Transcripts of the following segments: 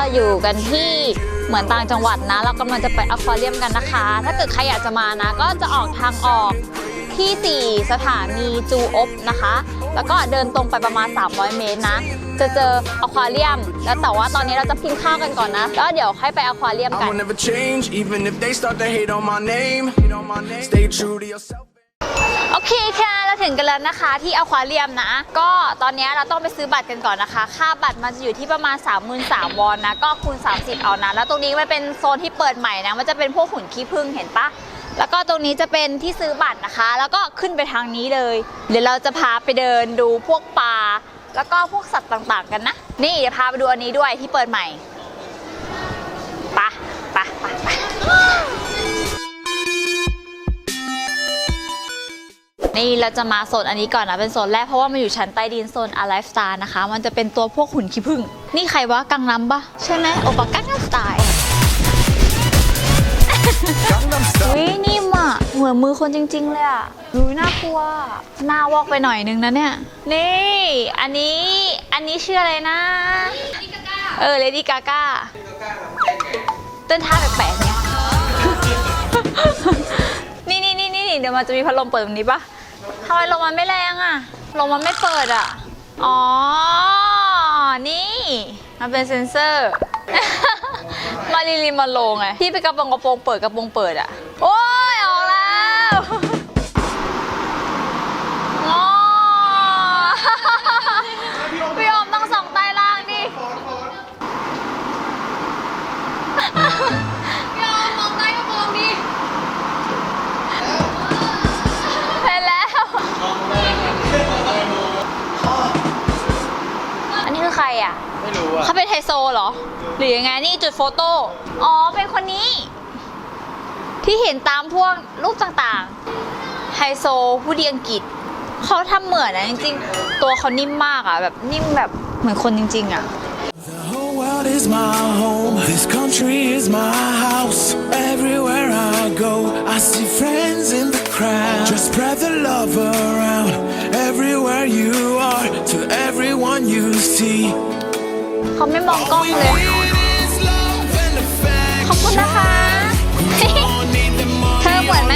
อนนี้เราอยู่กันที่เหมือนต่างจังหวัดนะ เรากำลังจะไปอควาเรียมกันนะคะ ถ้าเกิดใครอยากจะมานะ ก็จะออกทางออกที่ 4 สถานีจูอบนะคะ แล้วก็เดินตรงไปประมาณ 300 เมตรนะ จะเจออควาเรียม แล้วแต่ว่าตอนนี้เราจะกินข้าวกันก่อนนะ แล้วเดี๋ยวค่อยไปอควาเรียมกัน เคค่ะเราถึงกันแล้วนะคะที่อควาเรียมนะ ก็ตอนนี้เราต้องไปซื้อบัตรกันก่อนนะคะ ค่าบัตรมันจะอยู่ที่ประมาณ 3 3 0 0 0วอนนะ ก็คูณ 30 เอานะ แล้วตรงนี้มันเป็นโซนที่เปิดใหม่นะ มันจะเป็นพวกหุ่นขี้ผึ้งเห็นปะแล้วก็ตรงนี้จะเป็นที่ซื้อบัตรนะคะ แล้วก็ขึ้นไปทางนี้เลย เดี๋ยวเราจะพาไปเดินดูพวกปลา แล้วก็พวกสัตว์ต่างๆกันนะ นี่เดี๋ยวพาไปดูอันนี้ด้วยที่เปิดใหม่ปะปะปะปะ นี่เราจะมาโซนอันนี้ก่อนนะเป็นโซนแรกเพราะว่ามันอยู่ชั้นใต้ดินโซนอาไลฟ์สไตล์นะคะ มันจะเป็นตัวพวกหุ่นขี้ผึ้งนี่ใครวะกังนัมปะใช่ไหมโอปะกังนัมสไตล์วินิ่มอะเหมือนมือคนจริง ๆ เลยอะดูน่ากลัวหน้าวอกไปหน่อยนึงนะเนี่ย นี่ อันนี้อันนี้ชื่ออะไรนะ เออเลดี้กาก้าเต้นท่าแปลกๆเนี่ยนี่นี่นี่นี่เดี๋ยวมันจะมีพัดลมเปิดตรงนี้ปะ ทำไมลมมันไม่แรงอะลมมันไม่เปิดอะอ๋อ นี่ มันเป็นเซ็นเซอร์ มารีลินมาโลงไง ที่เป็นกระโปรงกระโปรงเปิดกระโปรงเปิดอะโอ้ อะเขาเป็นไฮโซเหรอ หรือยังไงนี่จุดโฟโต้ อ๋อ เป็นคนนี้ ที่เห็นตามพวกรูปต่างๆ ไฮโซผู้ดีอังกฤษ เขาทำเหมือนนะจริงๆ ตัวเขานิ่มมากอะแบบนิ่มแบบเหมือนคนจริง ๆอะ The whole world is my home. This country is my house. Everywhere I go, I see friends in the crowd. Just spread the love around. Everywhere you are, to everyone you see. เขาไม่มองกล้องเลย is love and ขอบคุณนะคะ affection. Need the เธอเหมือนไหม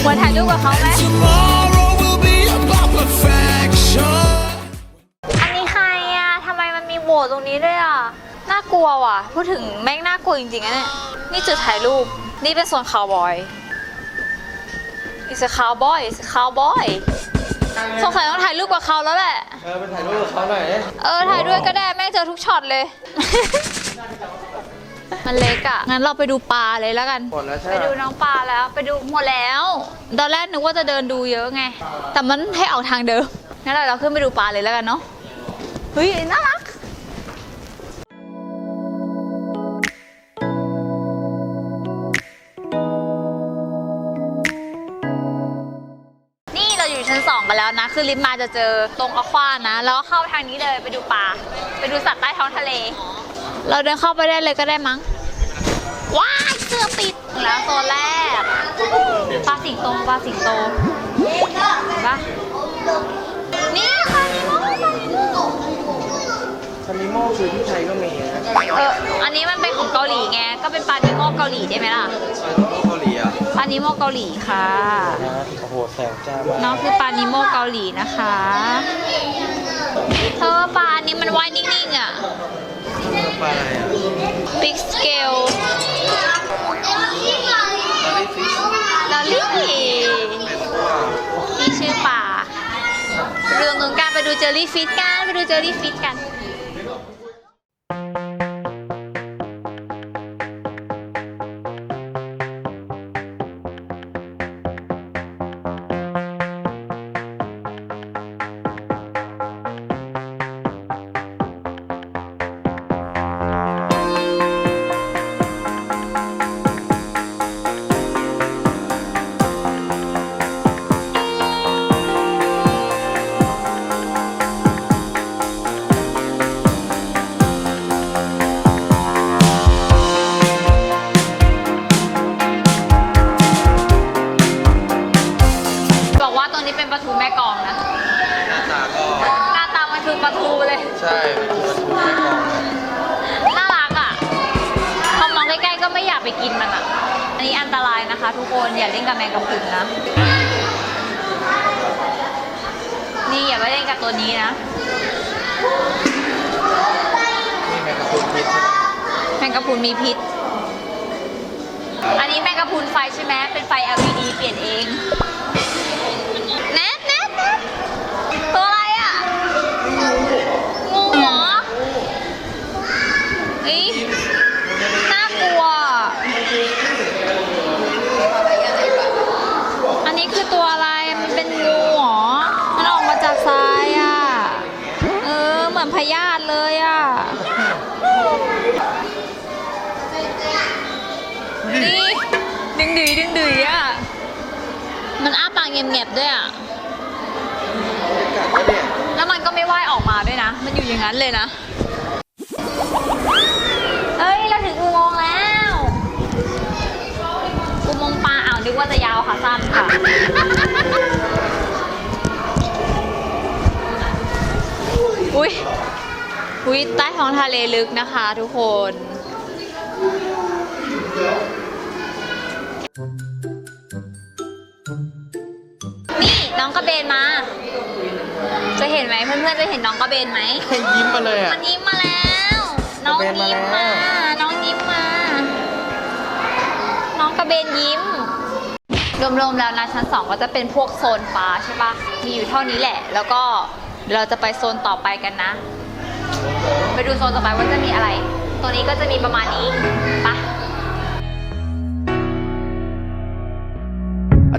เหมือนถ่ายรูปกับเขาไหม Tomorrow will be about perfection. อันนี้ใครอะทำไมมันมีโบสถ์ตรงนี้ด้วยอะ น่ากลัวว่ะ พูดถึงแม่งน่ากลัวจริงๆนะเนี่ย นี่จุดถ่ายรูป นี่เป็นส่วนคาวบอย is a cowboy is a cowboy สงสัยต้องถ่ายรูปกับเขาแล้วแหละ เออไปถ่ายรูปกับเขาหน่อยดิเออถ่ายด้วยก็ได้แม่งเจอทุกช็อตเลย มันเล็กอะ งั้นเราไปดูปลาเลยแล้วกัน หมดแล้วใช่ไปไหมดูน้องปลาแล้วไปดูหมดแล้ว ตอนแรกนึกว่าจะเดินดูเยอะไง แต่มันให้ออกทางเดิมงั้นเราเราขึ้นไปดูปลาเลยแล้วกันเนาะเฮ้ยน่ารัก ชั้นสองกันแล้วนะ คือลิฟต์มาจะเจอตรงอควานะ แล้วก็เข้าทางนี้เลยไปดูปลา ไปดูสัตว์ใต้ท้องทะเล เราเดินเข้าไปได้เลยก็ได้มั้ง ว้ายเสื้อปิด แล้วโซนแรก ปลาสิงโต ปลาสิงโตเห็นปะ โมคือที่ไทยก็มีนะเอออันนี้มันเป็นของเกาหลีไง ก็เป็นปลานิโมเกาหลีได้ไหมล่ะซันนิโมเกาหลีอะปลานิโมเกาหลีค่ะนะโอ้โหแสงจ้ามากน้องคือปลานิโมเกาหลีนะคะ เธอว่าปลาอันนี้มันว่ายนิ่งๆอะ ปลาอะไรอะ big scale ลาลิฟิชลอลี่เป็นพวกนี่ชื่อป่าไปดูตรงนู้นกันไปดูเจอรี่ฟิตกัน ไปดูเจอรี่ฟิตกัน ไปเล่นกับตัวนี้นะนี่แมงกะพรุนพิษใช่ไหมแมงกะพรุนมีพิษ อันนี้แมงกะพรุนไฟใช่ไหมเป็นไฟ LED เปลี่ยนเองแนทแนทแนทตัวอะไรอะ งูเหรอเเงียบๆด้วยอะกัดก็เนี่ยแล้วมันก็ไม่ว่ายออกมาด้วยนะ มันอยู่อย่างนั้นเลยนะเฮ้ย เราถึงอุโมงค์แล้ว อุโมงค์ปลาอ่าวนึกว่าจะยาวค่ะสั้นค่ะ อุ้ยอุ้ยใต้ท้องทะเลลึกนะคะทุกคน นี่น้องกระเบนมา จะเห็นไหมเพื่อนๆจะเห็นน้องกระเบนไหมให้ยิ้มมาเลยอะ มันยิ้มมาแล้ว น้องกระเบนมายิ้มแล้มาวน้องยิ้มมา น้องกระเบนยิ้ม รวมๆแล้วนะชั้นสองก็จะเป็นพวกโซนปลาใช่ปะมีอยู่เท่านี้แหละ แล้วก็เดี๋ยวเราจะไปโซนต่อไปกันนะ ไปดูโซนต่อไปว่าจะมีอะไร ตัวนี้ก็จะมีประมาณนี้ไปะ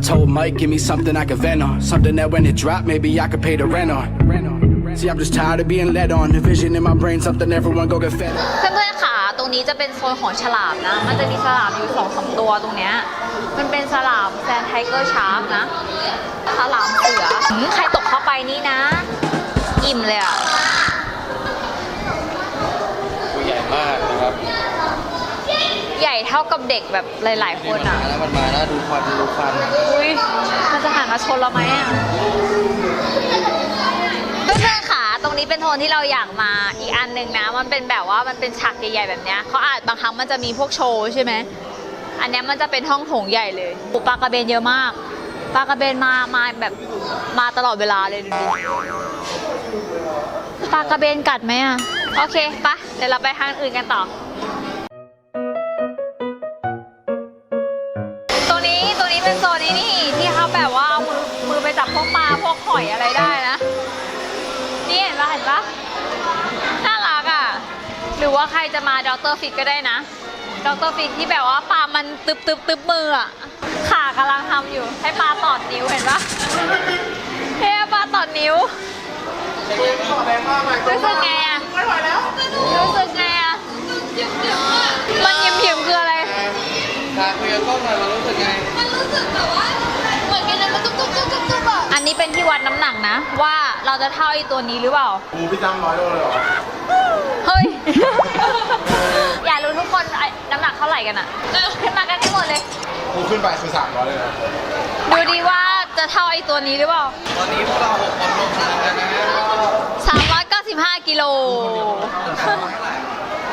told Mike, give me something I can vent on. Something that when it drop, maybe I could pay the rent on. See, I'm just tired of being led on. The vision in my brain, something everyone go get fed on. เพื่อนๆค่ะ ตรงนี้จะเป็นโซนของฉลามนะ มันจะมีฉลามอยู่สองสามตัวตรงเนี้ย มันเป็นฉลามแซนไทเกอร์ชาร์กนะ ฉลามเสือหืมใครตกเข้าไปนี่นะ อิ่มเลยอะตัวใหญ่มากนะครับใหญ่ เท่ากับเด็กแบบหลาย ๆ คนอะ แล้วมันมาแล้วดูควันดูควันอุ้ยมันจะหันมาชนเราไหมอะเพื่อนๆค่ะตรงนี้เป็นโทนที่เราอยากมาอีกอันหนึ่งนะ มันเป็นแบบว่ามันเป็นฉากใหญ่ๆแบบเนี้ยเขาอาจบางครั้งมันจะมีพวกโชว์ใช่ไหมอันเนี้ยมันจะเป็นห้องโถงใหญ่เลยปูปลากระเบนเยอะมากปลากระเบนมามาแบบมาตลอดเวลาเลยดูดิปลากระเบนกัดไหมอะ โอเคปะเดี๋ยวเราไปทางอื่นกันต่อ จับพวกปลาพวกหอยอะไรได้นะ นี่เห็นปะเห็นปะน่ารักอะ หรือว่าใครจะมาดรฟิกก็ได้นะดรฟิกที่แบบว่าปลามันตึบตึบตึบมืออะขากำลังทำอยู่ ให้ปลาตอดนิ้วเห็นปะให้ปลาตอดนิ้วรู้สึกไงอะรู้สึกไงอะมันเยี่ยมๆคืออะไรทางคุยกับกล้องหน่อยมันรู้สึกไง อันนี้เป็นที่วัดน้ำหนักนะ ว่าเราจะเท่าไอ้ตัวนี้หรือเปล่างูพี่ตั้มร้อยโลเลยเหรอเฮ้ย อยากรู้ทุกคนไอ้น้ำหนักเท่าไหร่กันอะขึ้นมากันให้หมดเลยงูขึ้นไปคือสามร้อยเลยนะดูดีว่าจะเท่าไอ้ตัวนี้หรือเปล่าตอนนี้พวกเราหกคนลงทางกันนะฮะ395กิโล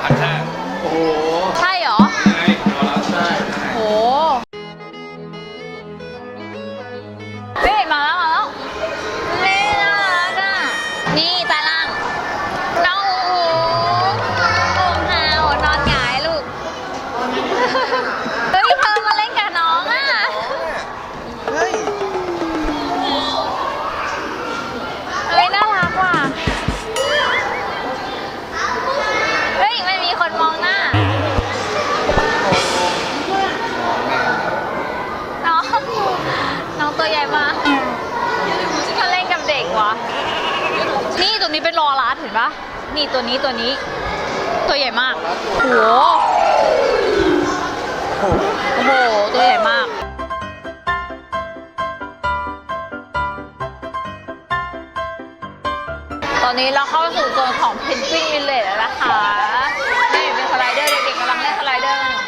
พันห้าโอ้โห วะ นี่ตัวนี้เป็นรอรัสเห็นปะนี่ตัวนี้ตัวนี้ ตัวใหญ่มาก โอ้โห โอ้โห ตัวใหญ่มาก ตอนนี้เราเข้าสู่โซนของเพนกวินวิลเลจแล้วนะคะ นี่เป็นสไลเดอร์เด็กๆกำลังเล่นสไลเดอร์กันอยู่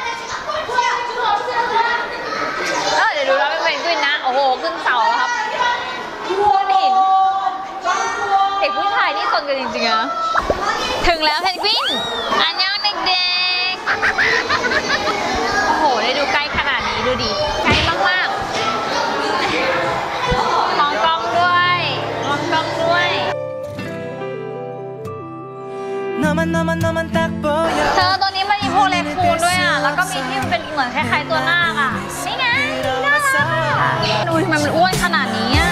เออเดี๋ยวดูแล้วเป็นเพนกวินนะ โอ้โห ขึ้นเสาแล้วครับขึ้นหินเด็ กันจริงๆอะถึงแล้วเพนกวิน อันยองเด็กๆ โอ้โห ได้ดูใกล้ขนาดนี้ดูดิ ใกล้มากๆ มองกล้องด้วย มองกล้องด้วย เธอตัวนี้มันมีพวกเล็บคูนด้วยอะ แล้วก็มีที่มันเป็นเหมือนคล้ายๆตัวนาคอะ นี่ไงน่ารักดูทำไมมันอ้วนขนาดนี้อะ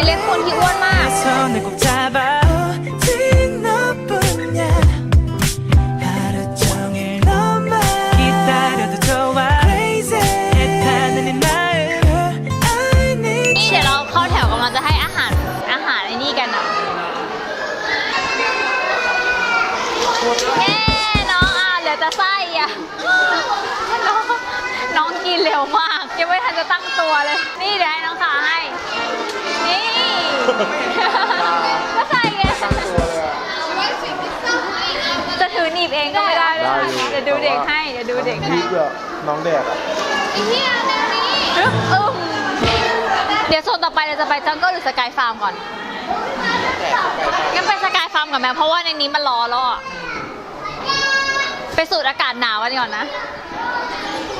ยเลี้ยงคนที่อ้วนมากเดี๋ยวเราเข้าแถวกำลังจะให้อาหารอาหารไอ้นี่กันอะเย้น้องอ่เหลือแต่ไส้อะน้องกินเร็วมาก ยังไม่ทันจะตั้งตัวเลย นี่เดี๋ยวให้น้องขาให้ ก็ใส่ไงตัวเลยอะจะถือหนีบเองก็ไม่ได้ด้วยเดี๋ยวดูเด็กให้ เดี๋ยวดูเด็กให้นิดเดียวน้องแดกอะอึ้เดี๋ยวโซนต่อไปเราจะไปจังเกิลหรือสกายฟาร์มก่อน งั้นไปสกายฟาร์มกับแม่เพราะว่าในนี้มันร้อนแล้วอะไปสูดอากาศหนาวกันก่อนนะ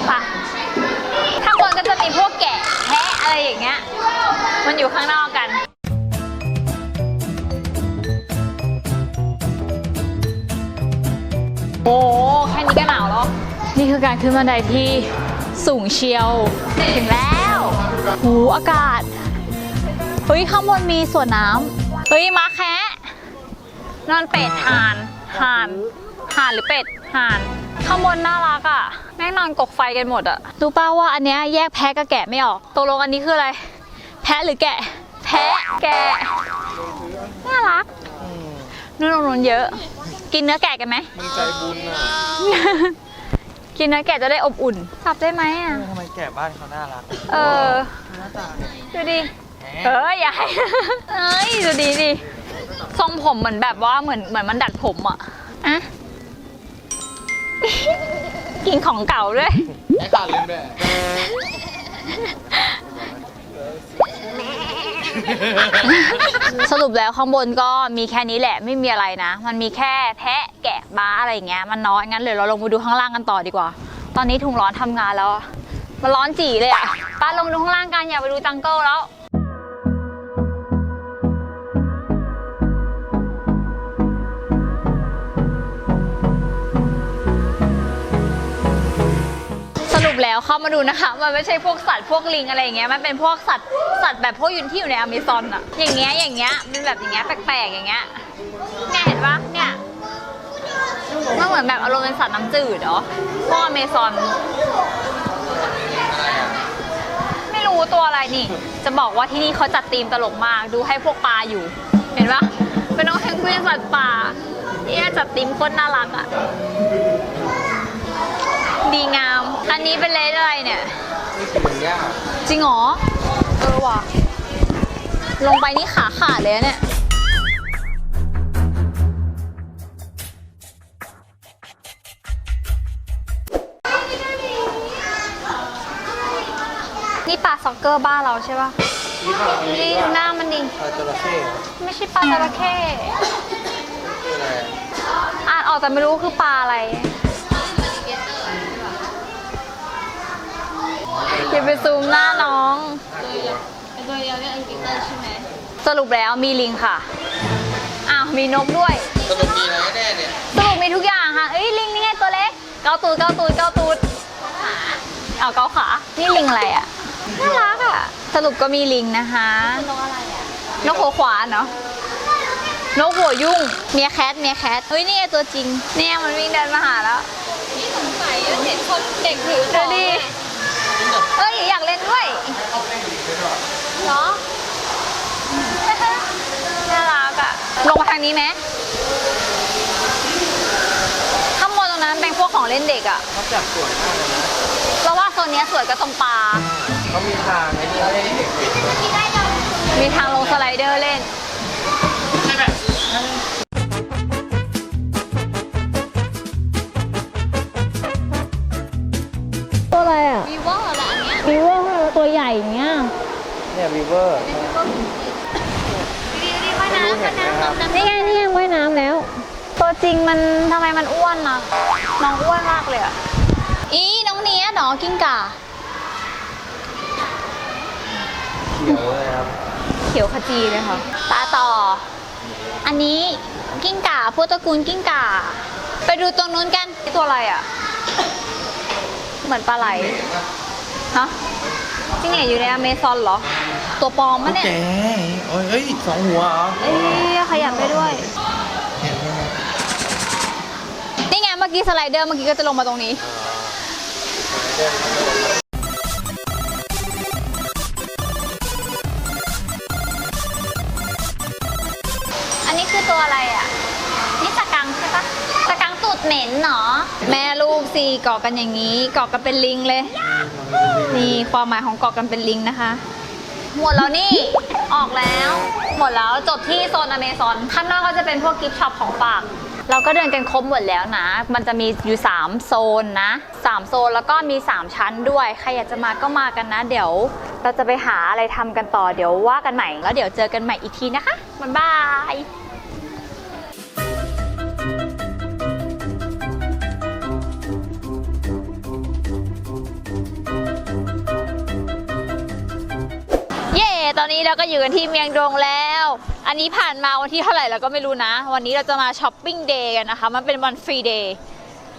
ไปข้างบนก็จะมีพวกแกะแพะอะไรอย่างเงี้ย มันอยู่ข้างนอกกัน นี่คือการขึ้นบันไดที่สูงเชียว ถึงแล้ว หูอากาศ เฮ้ย ข้างบนมีสวนน้ำ เฮ้ย มาแคะนอนเป็ดห่านห่านห่านหรือเป็ดห่าน ข้างบนน่ารักอะ แม่งนอนกกไฟกันหมดอะ รู้ป่าวว่าอันเนี้ยแยกแพะกับแกะไม่ออกตกลงอันนี้คืออะไร แพะหรือแกะ แพะแกะ น่ารักนู่นนู่นเยอะ กินเนื้อแกะกันไหมมึงใจบุญอะ กินเนื้อแกะจะได้อบอุ่นจับได้ไหมอะ ทำไมแก่บ้านเขาน่ารักเออดูดิเอออย่าให้ เอ้ยดูดีดิทรงผมเหมือนแบบว่าเหมือนเหมือนมันดัดผมอะอะ กินของเก่าด้วย ไอ้ขาดเล่นด้วย สรุปแล้วข้างบนก็มีแค่นี้แหละไม่มีอะไรนะ มันมีแค่แทะแกะบ้าอะไรอย่างเงี้ยมันน้อยงั้นเลยเราลงมาดูข้างล่างกันต่อดีกว่า ตอนนี้ถุงร้อนทำงานแล้ว มันร้อนจี๋เลยอะป้าลงมาดูข้างล่างกันอย่าไปดูจังเกิลแล้ว แล้วเข้ามาดูนะคะ มันไม่ใช่พวกสัตว์พวกลิงอะไรอย่างเงี้ยมันเป็นพวกสัตว์สัตว์แบบพวกยุนที่อยู่ในอเมซอนอะอย่างเงี้ยอย่างเงี้ยเป็นแบบอย่างเงี้ยแปลกๆอย่างเงี้ยเนี่ยเห็นปะเนี่ยมันเหมือนแบบอารมณ์เป็นสัตว์น้ำจืดเหรอพวกอเมซอน ไม่รู้ตัวอะไรนี่ จะบอกว่าที่นี่เขาจัดธีมตลกมากดูให้พวกปลาอยู่ เห็นปะเป็นน้องแพนกวินสัตว์ป่าเนี่ยจัดธีมโคตรน่ารักอะดีงาม อันนี้เป็นเลสอะไรเนี่ยนี่คือมันยากจริงเหรอเออว่ะลงไปนี่ขาขาดเลยอะเนี่ยนี่ปลาซ็อกเกอร์บ้านเราใช่ปะนี่ขาดมีนี่ว่าหน้ามันดิปลาจระเข้เหรอไม่ใช่ปลาจระเข้คืออะไรอะอ่านออกแต่ไม่รู้คือปลาอะไร อย่าไปซูมหน้าน้อง โดยเราเรียกอินดิเตอร์ใช่ไหมสรุปแล้วมีลิงค่ะ อ้าว มีนกด้วย สรุปมีอะไรแน่เนี่ยสรุปมีทุกอย่างค่ะ เอ้ยลิงนี่ไงตัวเล็ก เกาตูด เกาตูด เกาตูดเอาเกาขา นี่ลิงอะไรอะ น่ารักอะ สรุปก็มีลิงนะคะนกอะไรอะนกหัวขวานเนาะ นกหัวยุ่ง เมียแคท เมียแคท เฮ้ย นี่ไงตัวจริง เนี่ยมันวิ่งเดินมาหาแล้ว นี่สงสัยเห็นคนเด็กถือของดิเด้วยเหรอน่ารักอะลงมาทางนี้ไหมข้างบนตรงนั้นเป็นพวกของเล่นเด็กอะเขาจัดสวยมากเลยนะเราว่าโซนเนี้ยสวยก็ตรงปลาเขามีทางไอ้นี่ให้เด็กเล่นด้วยมีทางลงสไลเดอร์เล่นตัวอะไรอะวีเวอร์ละอันเนี้ยวีเวอร์ ตัวใหญ่อย่างเงี้ย เนี่ยวีเวอร์นี่ไงนี่ไงว่ายน้ำแล้ว ตัวจริงมันทำไมมันอ้วนนะน้องอ้วนมากเลยอะอีน้องเนี้ยหนอกิ้งก่า เขียวเลยครับเขียวขจีเลยค่ะ ตาต่อ อันนี้กิ้งก่าพวกตระกูลกิ้งก่า ไปดูตรงนู้นกันนี่ตัวอะไรอะ เหมือนปลาไหล ฮะ จิ้งเหลนอยู่ในอเมซอนเหรอ ตัวปลอมมะเนี่ยแกโอ้ยเอ้ยสองหัวเหรอเอ้ยขยับได้ด้วย เห็นไหมครับนี่ไงเมื่อกี้สไลเดอร์เมื่อกี้ก็จะลงมาตรงนี้ อันนี้คือตัวอะไรอะ นี่ตะกังใช่ปะตะกังตูดเหม็นเหรอ แม่ี่เกาะกันอย่างนี้ เกาะกันเป็นลิงเลย นี่ความหมายของเกาะกันเป็นลิงนะคะ หมดแล้วนี่ ออกแล้ว หมดแล้วจบที่โซนอเมซอนข้างนอกก็จะเป็นพวกกิฟต์ช็อปของฝาก เราก็เดินกันครบหมดแล้วนะ มันจะมีอยู่ 3 โซนนะ 3 โซนแล้วก็มี 3 ชั้นด้วย ใครอยากจะมาก็มากันนะ เดี๋ยวเราจะไปหาอะไรทำกันต่อ เดี๋ยวว่ากันใหม่ แล้วเดี๋ยวเจอกันใหม่อีกทีนะคะบ๊ายบาย เย่ตอนนี้เราก็อยู่กันที่เมียงดงแล้ว อันนี้ผ่านมาวันที่เท่าไหร่เราก็ไม่รู้นะ วันนี้เราจะมาช้อปปิ้งเดย์กันนะคะ มันเป็นวันฟรีเดย์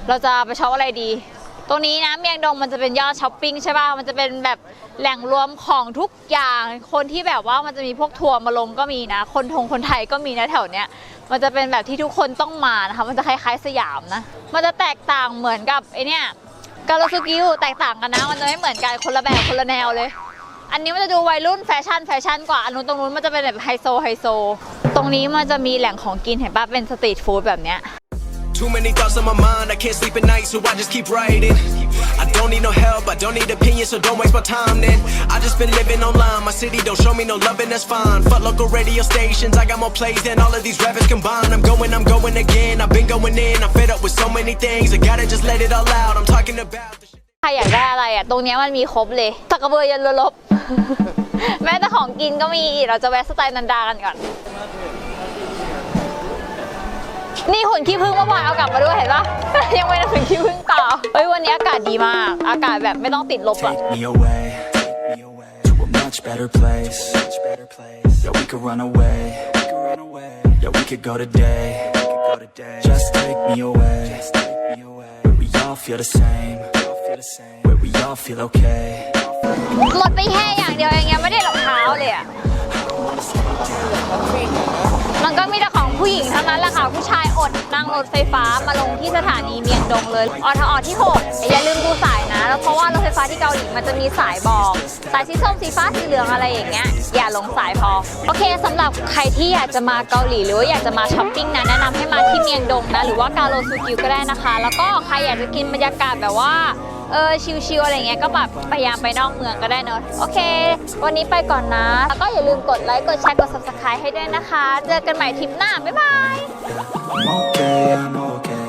เราจะไปช็อปอะไรดี ตรงนี้นะเมียงดงมันจะเป็นยอดช้อปปิ้งใช่ป่ะ มันจะเป็นแบบแหล่งรวมของทุกอย่าง คนที่แบบว่ามันจะมีพวกทัวร์มาลงก็มีนะ คนทงคนไทยก็มีนะแถวเนี้ย มันจะเป็นแบบที่ทุกคนต้องมานะคะ มันจะคล้ายๆสยามนะ มันจะแตกต่างเหมือนกับไอเนี้ยกาลสุกิวแตกต่างกันนะ มันจะไม่เหมือนกันคนละแบบคนละแนวเลย อันนี้มันจะดูวัยรุ่นแฟชั่นแฟชั่นกว่าอันนู้นตรงนู้นมันจะเป็นแบบไฮโซไฮโซ ตรงนี้มันจะมีแหล่งของกินเห็นปะเป็นสตรีทฟู้ดแบบเนี้ย Too many thoughts on my mind, I can't sleep at night, so I just keep writing. I don't need no help, I don't need opinions, so don't waste my time then. I just been living online, my city don't show me no love, and that's fine. Fuck local radio stations, I got more plays than all of these rappers combined. I'm going, I'm going again, I've been going in, I'm fed up with so many things, I gotta just let it all out. I'm talking about. ใครอยากได้อะไรอะ ตรงนี้มันมีครบเลยตะกระเบือยันเรือลบ แม้แต่ของกินก็มีเราจะแวะสไตล์นันดากันก่อน นี่หุ่นขี้ผึ้งเมื่อวานเอากลับมาด้วยเห็นปะยังไม่ได้หุ่นขี้ผึ้งต่อเฮ้ยวันนี้อากาศดีมาก อากาศแบบไม่ต้องติดลบอะ much better place. Yeah, we could run away. Yeah, we could go today. Just take me away. Where we all feel the same. Where we all feel okay. หมดไปแค่อย่างเดียวเองยังไม่ได้รองเท้าเลยอ่ะ มันก็มีแต่ของผู้หญิงเท่านั้นแหละค่ะ ผู้ชายอดนั่งรถไฟฟ้ามาลงที่สถานีเมียงดงเลยอทอที่6อย่าลืมดูสายนะ แล้วเพราะว่ารถไฟฟ้าที่เกาหลีมันจะมีสายบอกสายสีส้มสีฟ้าสีเหลืองอะไรอย่างเงี้ยอย่าหลงสายพอ โอเคสำหรับใครที่อยากจะมาเกาหลีหรือว่าอยากจะมาช้อปปิ้งนะแนะนำให้มาที่เมียงดงนะหรือว่ากาโรซูกิวก็ได้นะคะ แล้วก็ใครอยากจะกินบรรยากาศแบบว่า เออชิลๆอะไรเงี้ยก็แบบพยายามไปนอกเมืองก็ได้เนอะโอเค วันนี้ไปก่อนนะ แล้วก็อย่าลืมกดไลค์กดแชร์กด subscribe ให้ด้วยนะคะ เจอกันใหม่ทริปหน้า บ๊ายบาย I'm okay, I'm okay.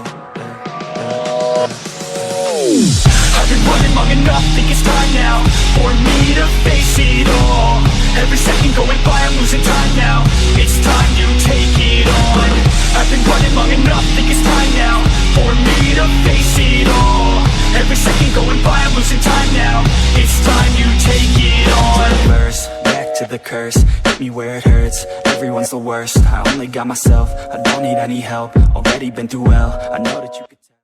I've been running long enough, think it's time now For me to face it all Every second going by, I'm losing time now It's time you take it on I've been running long enough, think it's time now For me to face it all Every second going by, I'm losing time now It's time you take it on Reverse, back to the curse. Hit me where it hurts. Everyone's the worst. I only got myself. I don't need any help. Already been through hell. I know that you.